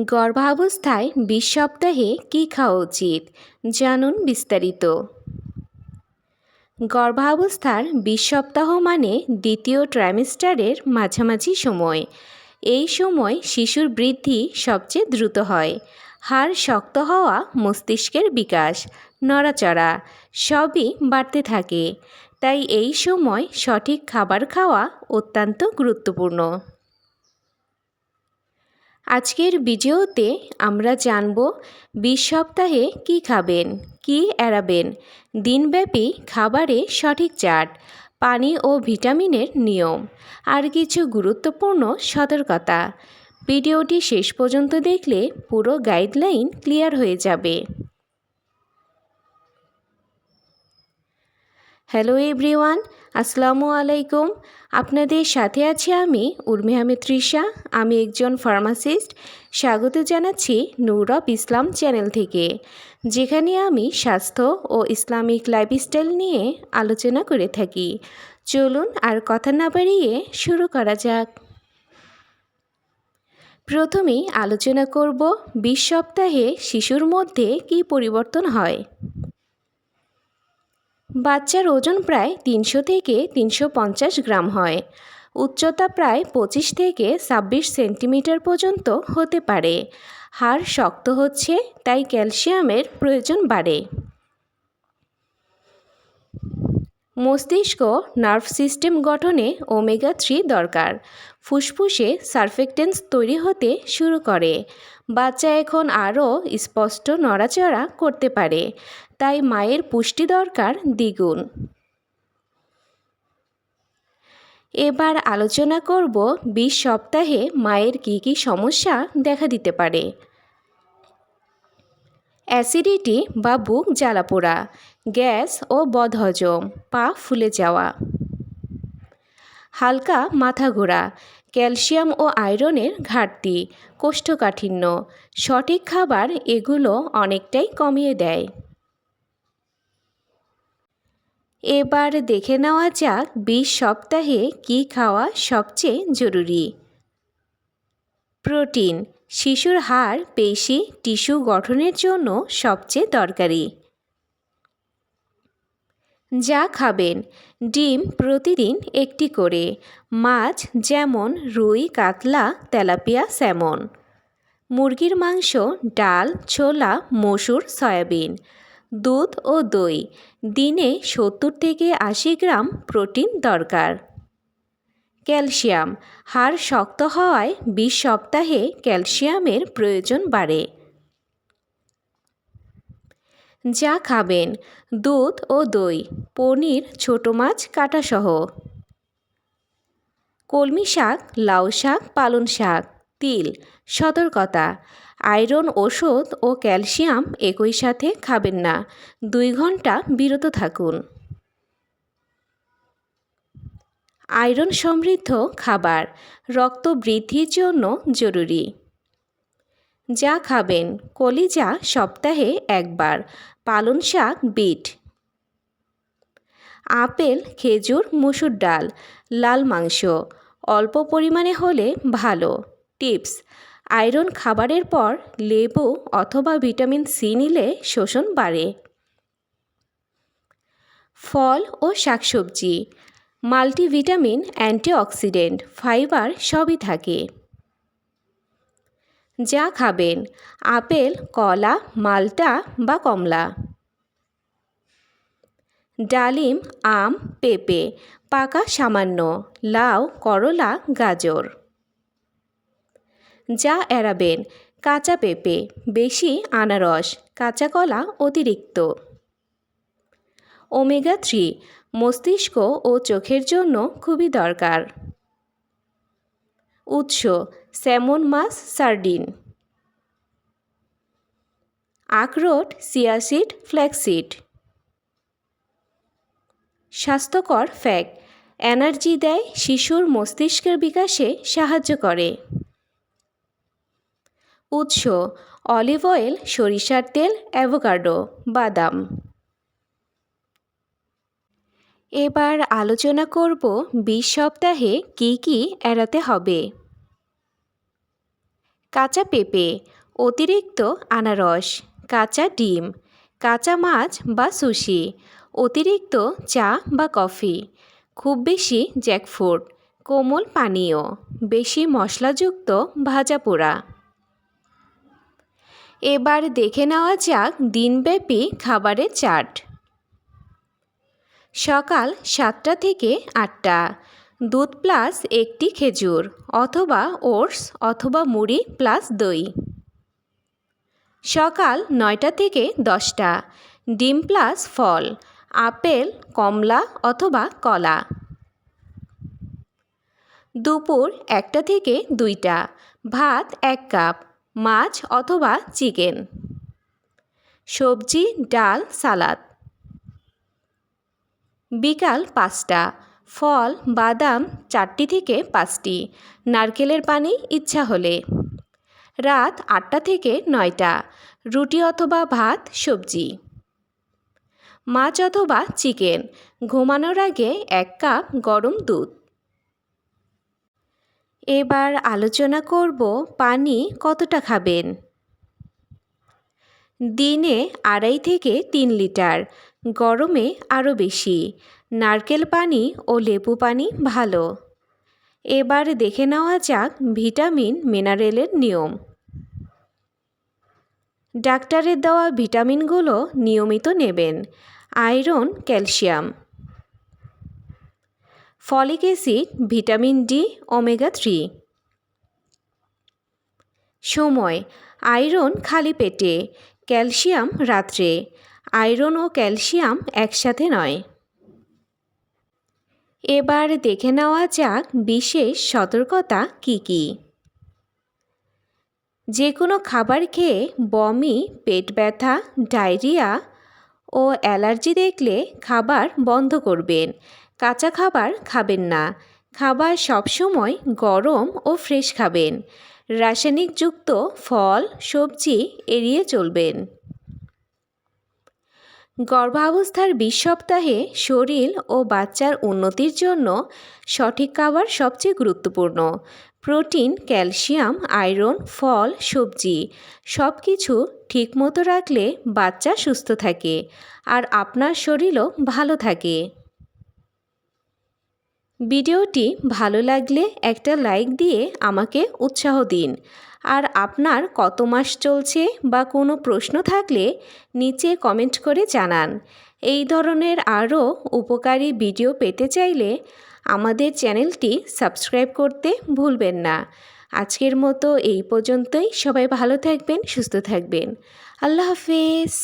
গর্ভাবস্থায় বিশ সপ্তাহে কী খাওয়া উচিত? জানুন বিস্তারিত। গর্ভাবস্থার বিশ সপ্তাহ মানে দ্বিতীয় ট্রাইমেস্টারের মাঝামাঝি সময়। এই সময় শিশুর বৃদ্ধি সবচেয়ে দ্রুত হয়। হাড় শক্ত হওয়া মস্তিষ্কের বিকাশ, নড়াচড়া সবই বাড়তে থাকে। তাই এই সময় সঠিক খাবার খাওয়া অত্যন্ত গুরুত্বপূর্ণ। আজকের ভিডিওতে আমরা জানব বিশ সপ্তাহে কি খাবেন, কি এড়াবেন, দিনব্যাপী খাবারে সঠিক চাট, পানি ও ভিটামিনের নিয়ম, আর কিছু গুরুত্বপূর্ণ সতর্কতা। ভিডিওটি শেষ পর্যন্ত দেখলে পুরো গাইডলাইন ক্লিয়ার হয়ে যাবে। হ্যালো এভরিওয়ান, আসসালামু আলাইকুম। আপনাদের সাথে আছি আমি উর্মি আহমেদ তৃষা। আমি একজন ফার্মাসিস্ট। স্বাগত জানাচ্ছি নূরব ইসলাম চ্যানেল থেকে, যেখানে আমি স্বাস্থ্য ও ইসলামিক লাইফস্টাইল নিয়ে আলোচনা করে থাকি। চলুন আর কথা না বাড়িয়ে শুরু করা যাক। প্রথমেই আলোচনা করব, বিশ সপ্তাহে শিশুর মধ্যে কি পরিবর্তন হয়? বাচ্চার ওজন প্রায় তিনশো থেকে তিনশো পঞ্চাশ গ্রাম হয়। উচ্চতা প্রায় পঁচিশ থেকে ছাব্বিশ সেন্টিমিটার পর্যন্ত হতে পারে। হাড় শক্ত হচ্ছে, তাই ক্যালসিয়ামের প্রয়োজন বাড়ে। মস্তিষ্ক নার্ভ সিস্টেম গঠনে ওমেগা থ্রি দরকার। ফুসফুসে সারফেক্টেন্স তৈরি হতে শুরু করে। বাচ্চা এখন আরও স্পষ্ট নড়াচড়া করতে পারে। তাই মায়ের পুষ্টি দরকার দ্বিগুণ। এবার আলোচনা করব বিশ সপ্তাহে মায়ের কী কী সমস্যা দেখা দিতে পারে। অ্যাসিডিটি বা বুক জ্বালাপোড়া গ্যাস ও বদহজম, পা ফুলে যাওয়া। হালকা মাথা ঘোরা, ক্যালসিয়াম ও আয়রনের ঘাটতি, কোষ্ঠকাঠিন্য, সঠিক খাবার এগুলো অনেকটাই কমিয়ে দেয়। এবার দেখে নেওয়া যাক বিশ সপ্তাহে কি খাওয়া সবচেয়ে জরুরি। প্রোটিন শিশুর হাড়, পেশি, টিস্যু গঠনের জন্য সবচেয়ে দরকারি। যা খাবেন। ডিম প্রতিদিন একটি করে। মাছ যেমন রুই, কাতলা, তেলাপিয়া, স্যামন। মুরগির মাংস, ডাল, ছোলা, মসুর, সয়াবিন। দুধ ও দই। দিনে সত্তর থেকে আশি গ্রাম প্রোটিন দরকার। ক্যালসিয়াম। হাড় শক্ত হওয়ায় বিশ সপ্তাহে ক্যালসিয়ামের প্রয়োজন বাড়ে। যা খাবেন, দুধ ও দই, পনির, ছোট মাছ, কাটাসহ। কলমি শাক, লাউ শাক পালন শাক, তিল, সতর্কতা। আয়রন, ওষুধ ও ক্যালসিয়াম একই সাথে খাবেন না। দুই ঘণ্টা বিরত থাকুন। আয়রন সমৃদ্ধ খাবার, রক্ত বৃদ্ধির জন্য জরুরি। যা খাবেন, কলিজা সপ্তাহে একবার পালন শাক, বিট। আপেল, খেজুর, মুসুর ডাল, লাল মাংস, অল্প পরিমাণে হলে ভালো। টিপস, আয়রন খাবারের পর লেবু অথবা ভিটামিন সি নিলে শোষণ বাড়ে। ফল ও শাকসবজি মাল্টিভিটামিন, অ্যান্টিঅক্সিডেন্ট, ফাইবার সবই থাকে। যা খাবেন, আপেল, কলা, মালটা বা কমলা। ডালিম, আম, পেঁপে, পাকা সামান্য, লাউ, করলা, গাজর। যা এড়াবেন, কাঁচা পেঁপে, বেশি আনারস, কাঁচা কলা অতিরিক্ত। ওমেগা থ্রি মস্তিষ্ক ও চোখের জন্য খুবই দরকার। উৎস, স্যামন মাছ, সার্ডিন। আখরোট, সিয়াসিড, ফ্ল্যাক্সিড। স্বাস্থ্যকর ফ্যাক, এনার্জি দেয় শিশুর মস্তিষ্কের বিকাশে সাহায্য করে। উৎস, অলিভ অয়েল, সরিষার তেল, অ্যাভোকাডো, বাদাম। এবার আলোচনা করব বিশ সপ্তাহে কি কি এড়াতে হবে। কাঁচা পেঁপে, অতিরিক্ত আনারস, কাঁচা ডিম, কাঁচা মাছ বা সুশি, অতিরিক্ত চা বা কফি, খুব বেশি জ্যাকফ্রুট, কোমল পানীয়, বেশি মশলাযুক্ত ভাজা পোড়া। এবার দেখে নেওয়া যাক দিনব্যাপী খাবারের চাট সকাল সাতটা থেকে আটটা। দুধ প্লাস একটি খেজুর অথবা ওটস অথবা মুড়ি প্লাস দই। সকাল নয়টা থেকে দশটা। ডিম প্লাস ফল, আপেল, কমলা অথবা কলা। দুপুর একটা থেকে দুইটা। ভাত এক কাপ, মাছ অথবা চিকেন। সবজি, ডাল, সালাদ। বিকাল পাঁচটা, ফল, বাদাম চারটি থেকে পাঁচটি, নারকেলের পানি ইচ্ছা হলে। রাত আটটা থেকে নয়টা, রুটি অথবা ভাত, সবজি। মাছ অথবা চিকেন, ঘুমানোর আগে এক কাপ গরম দুধ। এবার আলোচনা করব পানি কতটা খাবেন। দিনে আড়াই থেকে তিন লিটার গরমে আরও বেশি। নারকেল পানি ও লেবু পানি ভালো। এবার দেখে নেওয়া যাক ভিটামিন মিনারেলের নিয়ম। ডাক্তারের দেওয়া ভিটামিনগুলো নিয়মিত নেবেন। Iron, calcium. Folic acid, vitamin D, omega three. সময়। আয়রন খালি পেটে, ক্যালসিয়াম রাত্রে। আয়রন ও ক্যালসিয়াম একসাথে নয়। এবার দেখে নেওয়া যাক বিশেষ সতর্কতা কি কি। যে কোনো খাবার খেয়ে বমি, পেট ব্যথা, ডায়রিয়া ও অ্যালার্জি দেখলে খাবার বন্ধ করবেন। কাঁচা খাবার খাবেন না। খাবার সবসময় গরম ও ফ্রেশ খাবেন। রাসায়নিকযুক্ত ফল, সবজি এড়িয়ে চলবেন। গর্ভাবস্থার বিশ সপ্তাহে শরীর ও বাচ্চার উন্নতির জন্য সঠিক খাবার সবচেয়ে গুরুত্বপূর্ণ। প্রোটিন, ক্যালসিয়াম, আয়রন, ফল, সবজি সব কিছু ঠিকমতো রাখলে বাচ্চা সুস্থ থাকে আর আপনার শরীরও ভালো থাকে। ভিডিওটি ভালো লাগলে একটা লাইক দিয়ে আমাকে উৎসাহ দিন। আর আপনার কত মাস চলছে বা কোনো প্রশ্ন থাকলে নিচে কমেন্ট করে জানান। এই ধরনের আরও উপকারী ভিডিও পেতে চাইলে আমাদের চ্যানেলটি সাবস্ক্রাইব করতে ভুলবেন না। আজকের মতো এই পর্যন্তই। সবাই ভালো থাকবেন, সুস্থ থাকবেন। আল্লাহ হাফেজ।